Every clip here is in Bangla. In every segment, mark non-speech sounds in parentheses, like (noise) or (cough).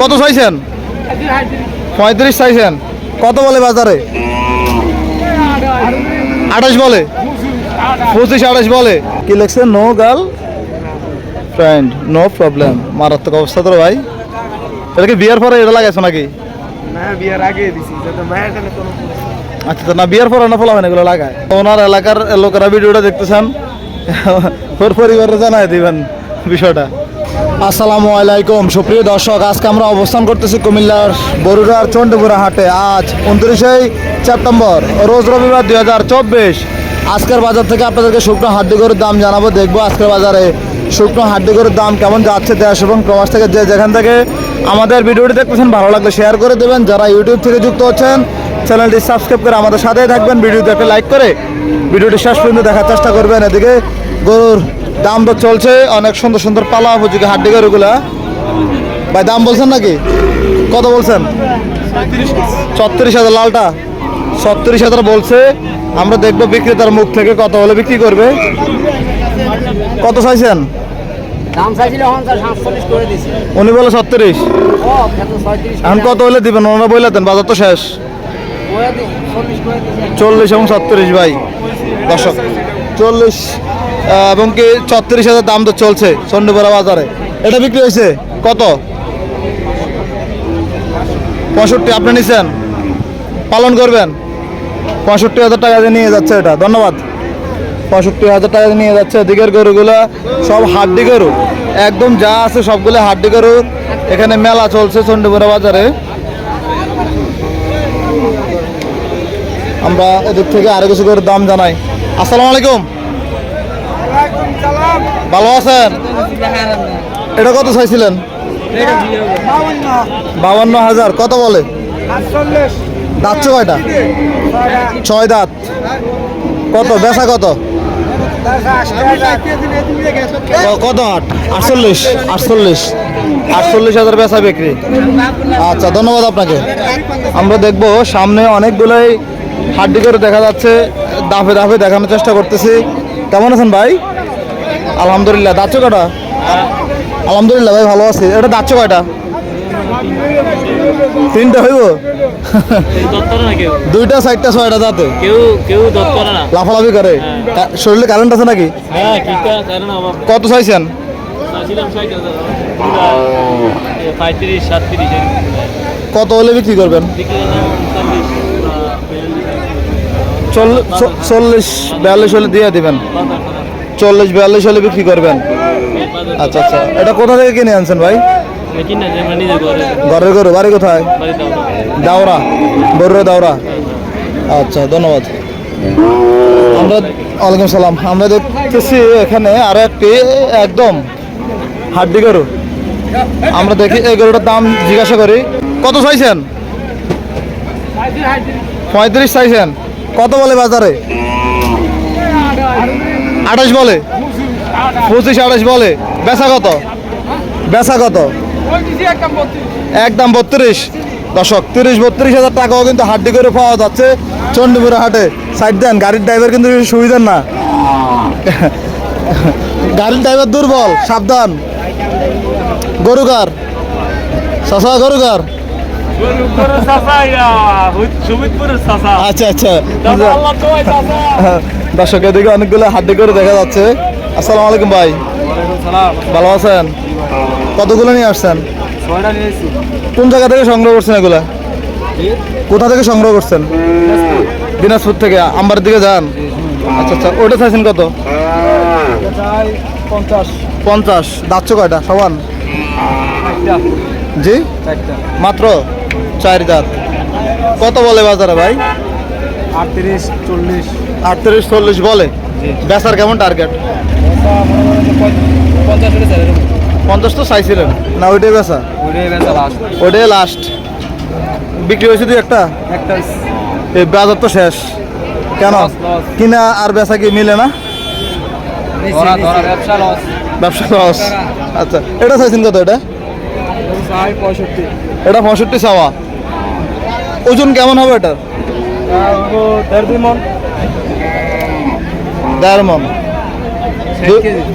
কত চাইছেন? পঁয়ত্রিশ চাইছেন। কত বলে বাজারে? আঠাশ বলে। পঁচিশ আঠাশ বলে। কি লিখছে? No girlfriend no problem মারাত্মক অবস্থা তো ভাই। এটা কি বিয়ার পরে এটা লাগাইছো নাকি? আচ্ছা না বিয়ার পরে না ফলাবেন এগুলো লাগায়? ওনার এলাকার লোকেরা ভিডিওটা দেখতেছেন। (laughs) ওর পরিবারে জানাই দিবেন বিষয়টা। আসসালামু আলাইকুম। সুপ্রিয় দর্শক, আজকে আমরা অবস্থান করতেছি কুমিল্লার বরুড়ার চন্ডপুরা হাটে। আজ উনত্রিশে সেপ্টেম্বর, রোজ রবিবার দুই হাজার চব্বিশ। আজকের বাজার থেকে আপনাদেরকে শুকনো হাড্ডি গরুর দাম জানাব। দেখব আজকের বাজারে শুকনো হাড্ডি গরুর দাম কেমন যাচ্ছে দেশ এবং প্রবাস থেকে যে যেখান থেকে আমাদের ভিডিওটি দেখতেছেন, ভালো লাগলে শেয়ার করে দেবেন। যারা ইউটিউব থেকে যুক্ত হচ্ছেন চ্যানেলটি সাবস্ক্রাইব করে আমাদের সাথেই থাকবেন। ভিডিওতে একটা লাইক করে ভিডিওটি শেষ পর্যন্ত দেখার চেষ্টা করবেন। এদিকে গরুর দাম তো চলছে অনেক সুন্দর সুন্দর পালা উপযোগী হাড্ডি গরুগুলা। ভাই দাম বলছেন নাকি? কত বলছেন? ছত্রিশ হাজার লালটা। ছত্রিশ হাজার বলছে। আমরা দেখব বিক্রেতার মুখ থেকে কত হলে বিক্রি করবে। কত চাইছেন? উনি বলে ছত্রিশ। এখন কত হলে দিবেন? ওনারা বলে দেন বাজার তো শেষ। চল্লিশ এবং ছত্রিশ ভাই। দর্শক চল্লিশ এবং কি ছত্রিশ হাজার দাম তো চলছে চন্ডীপাড়া বাজারে। এটা বিক্রি হয়েছে কত? পঁয়ষট্টি, আপনি নিছেন? পালন করবেন? পঁয়ষট্টি হাজার টাকা দিয়ে নিয়ে যাচ্ছে এটা। ধন্যবাদ। পঁয়ষট্টি হাজার টাকা নিয়ে যাচ্ছে। এদিকের গরুগুলো সব হাড্ডি গরু। একদম যা আছে সবগুলো হাড্ডি গরু। এখানে মেলা চলছে চন্ডীপুরা বাজারে। আমরা এদিক থেকে আরও কিছু করে দাম জানাই। আসসালামু আলাইকুম। ভালো আছেন? এটা কত চাইছিলেন? বাউন্ন হাজার কত বলে? দাঁত কয়টা? ছয় দাঁত। কত? বেচা কত? কত আট আটচল্লিশ আটচল্লিশ আটচল্লিশ হাজার বেচা বিক্রি। আচ্ছা ধন্যবাদ আপনাকে। আমরা দেখব সামনে অনেকগুলোই হাড্ডি করে দেখা যাচ্ছে। দাফে দাফে দেখানোর চেষ্টা করতেছি। কেমন আছেন ভাই? আলহামদুলিল্লাহ। দাচ্ছ কটা? আলহামদুলিল্লাহ ভাই ভালো আছি। এটা দাচ্ছ কয়টা? তিনটা হইব? দুইটা চারটা ছয়টা না লাফালাফি করে? শরীরে কারেন্ট আছে নাকি? হ্যাঁ কত চাইছেন? কত হলে বিক্রি করবেন? চল্লিশ বিয়াল্লিশ হলে দিয়ে দিবেন। চল্লিশ বিয়াল্লিশ হলে বিক্রি করবেন। আচ্ছা আচ্ছা। এটা কোথা থেকে কিনে আনছেন ভাই? ঘরের গরু, বাড়ি কোথায়? দাওরা বড়ুয়া দাওরা। আচ্ছা ধন্যবাদ। আমরা, ওয়ালাইকুম সালাম। আমরা দেখতেছি এখানে আরও একটি, একদম হাড্ডি গরু। আমরা দেখি এই গরুটার দাম জিজ্ঞাসা করি। কত চাইছেন? পঁয়ত্রিশ চাইছেন। কত বলে বাজারে? আঠাশ বলে। পঁচিশ, আঠাশ বলে। বেচা কত? বেচা কত? একদম বত্রিশ। দশক তিরিশ, বত্রিশ হাজার টাকাও কিন্তু হাড্ডি করে পাওয়া যাচ্ছে চণ্ডীপুরা হাটে। সাইড দেন, গাড়ির ড্রাইভার কিন্তু সুবিধার না। গাড়ির ড্রাইভার দুর্বল, সাবধান। গরুকার। শশা গরুকার। আচ্ছা আচ্ছা। (laughs) দর্শক এদিকে অনেকগুলো হাড্ডি করে দেখা যাচ্ছে। আসসালামু আলাইকুম ভাই। ভালো আছেন? কতগুলো নিয়ে আসছেন? কোন জায়গা থেকে সংগ্রহ করছেন এগুলা? কোথা থেকে সংগ্রহ করছেন? দিনাজপুর। থেকে আম্বার দিকে যান? আচ্ছা আচ্ছা ওটা চাইছেন কত? পঞ্চাশ। পঞ্চাশ। দাচ্ছ কয়টা? সমান? জি? মাত্র? চার দাঁত। কত বলে বাজারে ভাই? আটত্রিশ চল্লিশ। আটত্রিশ চল্লিশ বলে? বেচার কেমন টার্গেট পঞ্চাশ তো চাইছিলেন। না ওইটাই বেচা? ওইটাই লাস্ট বিক্রি হয়েছে দুই একটা? একটা এই বাজার তো শেষ। কেন. কিনা আর বেচা কি মিলে না? ব্যবসা লস আচ্ছা এটা চাইছেন কত এটা? এটা পঁয়ষট্টি চাওয়া। ওজন কেমন হবে এটা দেড় মন।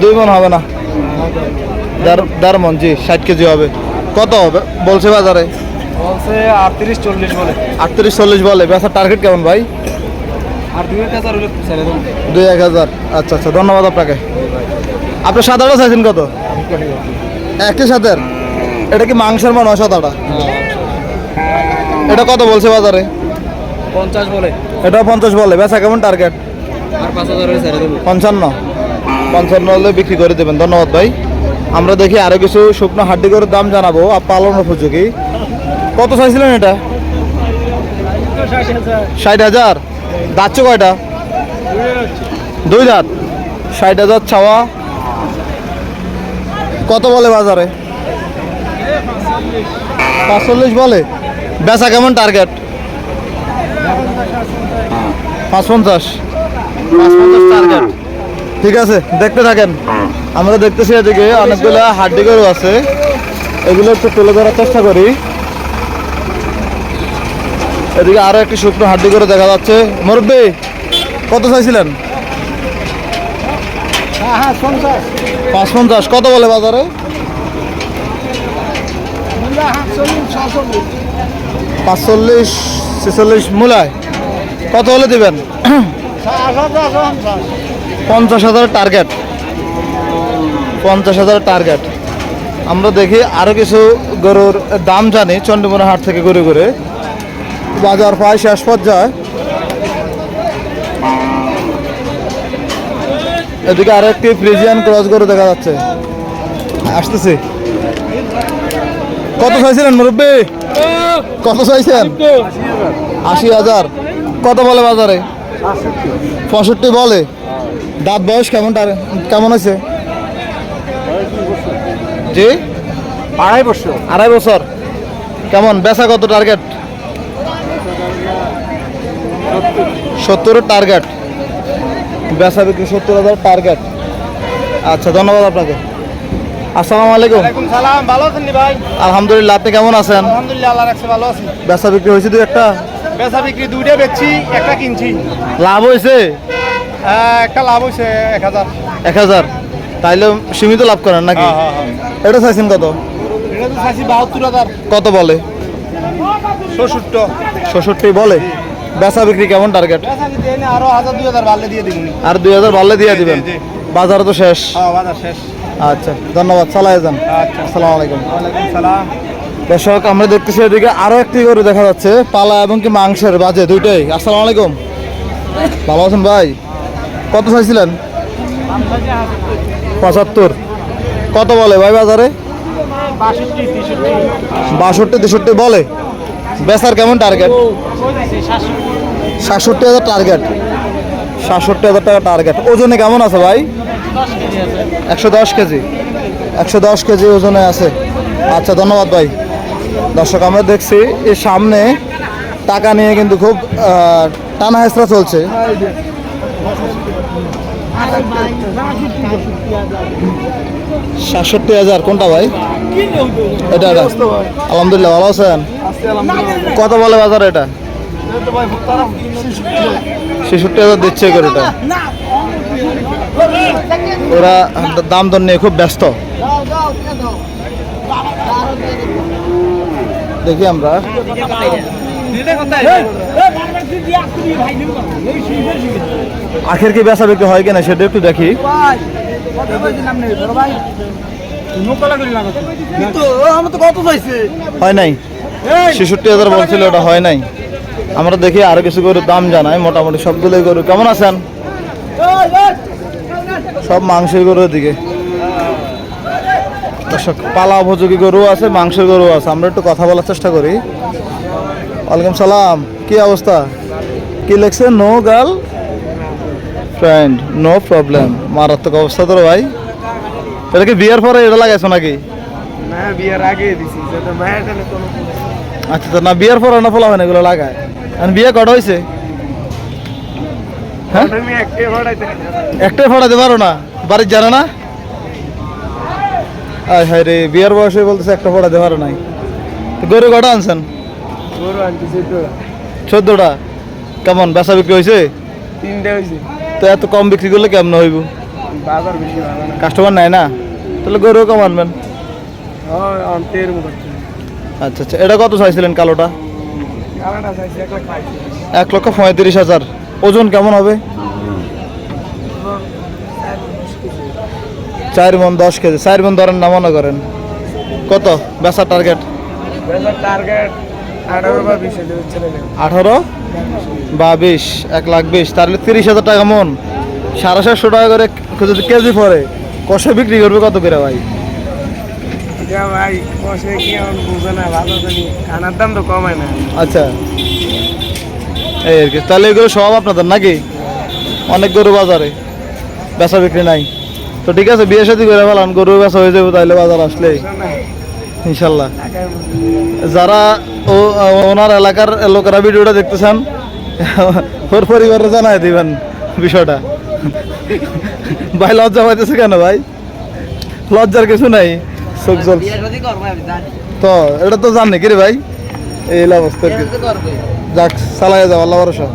দুই- মন হবে না? দেড় মন জি ষাট কেজি হবে। কত বে- বলছে বাজারে। বলছে আটত্রিশ চল্লিশ বলে। আটত্রিশ চল্লিশ বলে। বেচার টার্গেট কেমন ভাই? দুই এক হাজার আচ্ছা আচ্ছা ধন্যবাদ আপনাকে। আপনি সাদাটা চাইছেন কত? একই সাথের এটা কি মাংসের মান সাদাটা? এটা কত বলছে বাজারে? পঞ্চাশ বলে। এটা পঞ্চাশ বলে। বেচা কেমন টার্গেট পঞ্চান্ন। পঞ্চান্ন হলে বিক্রি করে দেবেন। ধন্যবাদ ভাই। আমরা দেখি আরও কিছু শুকনো হাড্ডি করে দাম জানাব। আর পালন উপযোগী। কত চাইছিলেন এটা? ষাট হাজার। দাচ্ছে কয়টা? দুই দাঁত। ষাট হাজার ছাওয়া। কত বলে বাজারে? পাঁচচল্লিশ বলে। বেচা কেমন টার্গেট পাঁচ পঞ্চাশ পাঁচ পঞ্চাশ টার্গেট ঠিক আছে দেখতে থাকেন। আমরা দেখতেছি এদিকে অনেকগুলো হাড্ডি গরু আছে। এগুলো একটু তুলে ধরার চেষ্টা করি। এদিকে আরও একটি শুকনো হাড্ডি করে দেখা যাচ্ছে। মুরব্বী কত চাইছিলেন? পাঁচ পঞ্চাশ। কত বলে বাজারে? পাঁচচল্লিশ, ছেচল্লিশ মূলায়। কত হলে দিবেন? পঞ্চাশ হাজার টার্গেট। পঞ্চাশ হাজার টার্গেট। আমরা দেখি আরও কিছু গরুর দাম জানি চন্ডীমোড়া হাট থেকে ঘুরে ঘুরে। বাজার প্রায় শেষ পর্যায়ে। এদিকে আরও একটি ফ্রিজিয়ান ক্রস গরু দেখা যাচ্ছে। আসতেছি। কত চাইছিলেন মুরব্বী? কত চাইছেন? আশি হাজার। কত বলে বাজারে? পঁয়ষট্টি বলে। দাঁত বয়স কেমন তার? কেমন আছে জি? আড়াই বছর। আড়াই বছর। কেমন? বেচা কত টার্গেট সত্তরের টার্গেট বেচা বিক্রি সত্তর হাজার টার্গেট আচ্ছা ধন্যবাদ আপনাকে। আসসালামু আলাইকুম। ওয়ালাইকুম সালাম ভালো আছেন ভাই? আলহামদুলিল্লাহ আপনি কেমন আছেন? আলহামদুলিল্লাহ আল্লাহ রাখছে ভালো আছি। বেচা বিক্রি হয়েছে একটা? বেচা বিক্রি দুইটা বেচছি একটা কিনছি। লাভ হয়েছে? আহ, একটা লাভ হয়েছে এক হাজার। এক হাজার। তাইলে সীমিত লাভ করেন নাকি? হ্যাঁ, হ্যাঁ, হ্যাঁ। এটা চাইছেন কত? এটা তো চাইছি বাহাত্তর হাজার। কত বলে? ষষট্ট ষষট্টি বলে? বেচা বিক্রি কেমন টার্গেট আরও হাজার দুই হাজার বাড়লে দিয়ে দিবনি আর দুই হাজার ভালো দিয়ে দিবেন। বাজার তো শেষ। হ্যাঁ বাজার শেষ। আচ্ছা ধন্যবাদ চালাই যান। আচ্ছা। আসসালামু আলাইকুম। সালাম। দর্শক আমরা দেখতেছি এদিকে আরও একটি গরু দেখা যাচ্ছে পালা এবং কি মাংসের বাজে দুইটাই। আসসালামু আলাইকুম। ভালো আছেন ভাই? কত চাইছিলেন? পঁচাত্তর। কত বলে ভাই বাজারে? বাষট্টি তেষট্টি। বাষট্টি তেষট্টি বলে। বেচার কেমন টার্গেট সাতষট্টি। হাজার টার্গেট সাতষট্টি হাজার টাকা টার্গেট ওজনে কেমন আছে ভাই? একশো দশ কেজি একশো দশ কেজি ওজনে আছে। আচ্ছা ধন্যবাদ ভাই। দর্শক, আমরা দেখছি এর সামনে টাকা নিয়ে কিন্তু খুব টানা হেসরা চলছে। সাতষট্টি হাজার, কোনটা ভাই? এটা এটা। আলহামদুলিল্লাহ, ভালো আছেন? কত বলে বাজার এটা? ছেষট্টি হাজার দিচ্ছে এই গরুটা ওরা দাম দর নিয়ে খুব ব্যস্ত। দেখি আমরা। আখের কি বেচা বিক্রি হয় কিনা সেটা একটু দেখি। হয় নাই? ছেষট্টি হাজার বলছিল, ওটা হয় নাই। আমরা দেখি আরও কিছু গরুর দাম জানাই, মোটামুটি সবগুলোই গরু। কেমন আছেন? সব মাংসের গরুর দিকে। দর্শক পালা উপযোগী গরু আছে মাংসের গরু আছে। আমরা একটু কথা বলার চেষ্টা করি। ওয়ালাইকুম সালাম। কি অবস্থা? কি লেখছে no girlfriend no problem মারাত্মক অবস্থা তোর ভাই। এটা কি বিয়ের পরে এটা লাগাইছো নাকি? না বিয়ের আগে দিছি। আচ্ছা তো না বিয়ের পরে না ফলা হয় না এগুলো লাগায়? আর বিয়ে কটা হয়েছে হ্যাঁ? একটাই ফোড়াতে পারো না? বাড়ির জানো না? আয় হায় রে বিয়ের বয়সে বলতেছে একটা ফোড়াতে পারো নাই। গরু কটা আনছেন? চোদ্দটা। কেমন বেচা বিক্রি হয়েছে? তিনটে হয়েছে। তো এত কম বিক্রি করলে কেমন হইব? কাস্টমার নাই না? তাহলে গরু কম আনবেন? আচ্ছা আচ্ছা এটা কত চাইছিলেন কালোটা? এক লক্ষ পঁয়ত্রিশ হাজার। ওজন কেমন হবে? চার মন দশ কেজি। চার মন ধরেন না মনে করেন। কত? বেচার টার্গেট টার্গেট আঠারো বা বিশ এক লাখ বিশ। তাহলে তিরিশ হাজার টাকা মন। সাড়ে সাতশো টাকা করে যদি কেজি পরে কষে বিক্রি করবে কত করে ভাই? ভাই বসে কি বুঝে না ভালো জানি। খানার দাম তো কমায় না। আচ্ছা। এই আর কি। তাহলে এগুলো সব আপনাদের নাকি? অনেক গরু বাজারে। বেচা বিক্রি নাই। তো ঠিক আছে, বিয়ে সাথে করে ফেলান গরু বেচা হয়ে যাবে তাহলে বাজার আসলে। ইনশাল্লাহ। যারা ও, ওনার এলাকার লোকেরা ভিডিওটা দেখতেছেন, ওর পরিবারে জানাই দিবেন বিষয়টা। ভাই, লজ্জা পাইতেছে কেন ভাই? লজ্জার কিছু নাই। চোখ তো, এটা তো জানি কি রে ভাই? এই অবস্থা। যাক চালাই যাও, আল্লাহ ভরসা।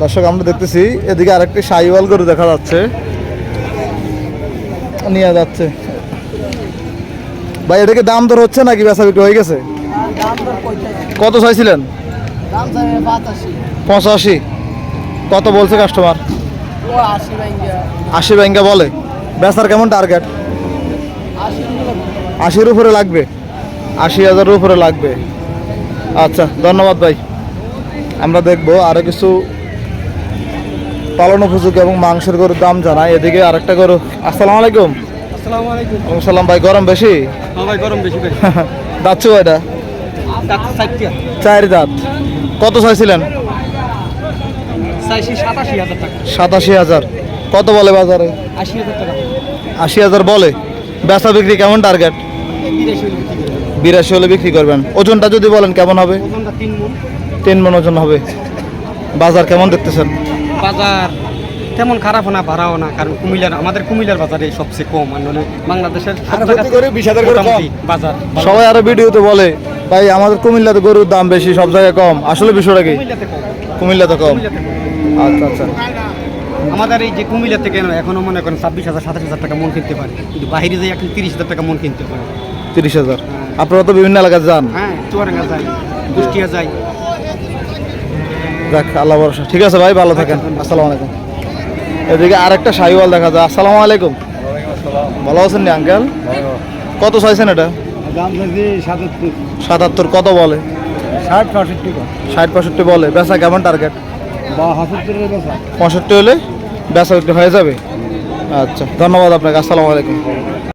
দর্শক, আমরা দেখতেছি, এদিকে আরেকটি সাইওয়াল গরু দেখা যাচ্ছে। নিয়ে যাচ্ছে। ভাই এটাকে দাম দর হচ্ছে নাকি বেচা বিক্রি হয়ে গেছে? কত চাইছিলেন? পঁচাশি। কত বলছে কাস্টমার আশি ব্যাংকে বলে। বেচার কেমন টার্গেট আশির উপরে লাগবে। আশি হাজারের উপরে লাগবে। আচ্ছা ধন্যবাদ ভাই। আমরা দেখব আরও কিছু পালন উপযোগী এবং মাংসের গরুর দাম জানাই। এদিকে আরেকটা গরু। আসসালামু আলাইকুম। আসসালামু আলাইকুম। সালাম ভাই গরম বেশি? হ্যাঁ ভাই গরম বেশি ভাই (laughs) এটা? চার দাঁত। কত চাইছিলেন? চাইছি সাতাশি হাজার কত বলে বাজারে? আশি হাজার আশি হাজার বলে। বেচা বিক্রি কেমন টার্গেট বিরাশি হলে বিক্রি করবেন। ওজনটা যদি বলেন কেমন হবে? তিন মন মন ওজন হবে। বাজার কেমন দেখতেছেন? বাজার তেমন খারাপ না ভাড়াও না কারণ কুমিল্লার আমাদের কুমিল্লার বাজারে সবচেয়ে কম নইলে বাংলাদেশের বাজার সবাই আরও ভিডিওতে বলে ভাই আমাদের কুমিল্লাতে গরুর দাম বেশি সব জায়গায় কম। আসলে বিষয়টা কি? কুমিল্লাতে কম। কম। কুমিল্লাতে কম। আচ্ছা আচ্ছা। আমাদের এই যে কুমিল্লা থেকে এখনও মনে করেন ছাব্বিশ হাজার সাতাশ হাজার টাকা মন কিনতে পারে। কিন্তু বাইরে যাই এখন তিরিশ হাজার টাকা মন কিনতে পারে। তিরিশ হাজার। আপনারা তো বিভিন্ন এলাকায় যান। হ্যাঁ কুষ্টিয়া যাই। দেখ আল্লাহ ভরসা। ঠিক আছে ভাই ভালো থাকেন। আসসালামু আলাইকুম। এদিকে আরেকটা সাইওয়াল দেখা যায়। আসসালামু আলাইকুম। ভালো আছেন নি আঙ্কেল? কত চাইছেন এটা? সাতাত্তর। কত বলে? ষাট পঁয়ষট্টি ষাট পঁয়ষট্টি বলে। বেচা কেমন টার্গেট পঁয়ষট্টি হলে বেচা বিক্রি হয়ে যাবে? আচ্ছা ধন্যবাদ আপনাকে। আসসালামু আলাইকুম।